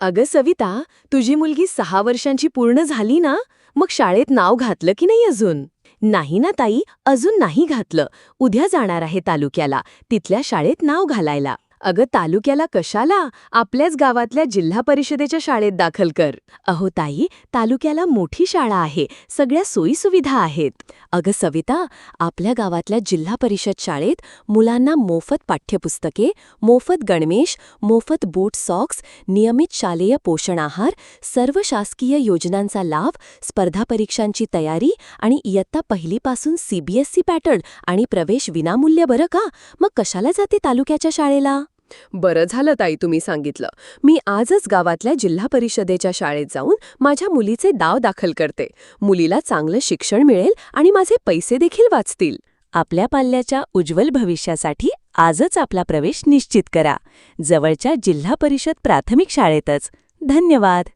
अगं सविता तुझी मुलगी सहा वर्षांची पूर्ण झाली ना? मग शाळेत नाव घातलं की नाही अजून? नाही ना ताई अजून नाही घातलं. उद्या जाणार आहे तालुक्याला तिथल्या शाळेत नाव घालायला. अगं तालुक्याला कशाला आपल्याच गावातल्या जिल्हा परिषदेच्या शाळेत दाखल कर? अहो ताई तालुक्याला मोठी शाळा आहे. सगळ्या सोयीसुविधा आहेत. अगं सविता आपल्या गावातल्या जिल्हा परिषद शाळेत मुलांना मोफत पाठ्यपुस्तके मोफत गणवेश मोफत बूट सॉक्स नियमित शालेय पोषण आहार सर्व शासकीय योजनांचा लाभ स्पर्धा परीक्षांची तयारी आणि इयत्ता पहिलीपासून सीबीएसई पॅटर्न आणि प्रवेश विनामूल्य बरं का? मग कशाला जाते तालुक्याच्या शाळेला? बरं झालं ताई तुम्ही सांगितलं. मी आजच गावातल्या जिल्हा परिषदेच्या शाळेत जाऊन माझ्या मुलीचे दाव दाखल करते. मुलीला चांगलं शिक्षण मिळेल आणि माझे पैसे देखील वाचतील. आपल्या पाल्याच्या उज्ज्वल भविष्यासाठी आजच आपला प्रवेश निश्चित करा. जवळच्या जिल्हा परिषद प्राथमिक शाळेतच. धन्यवाद.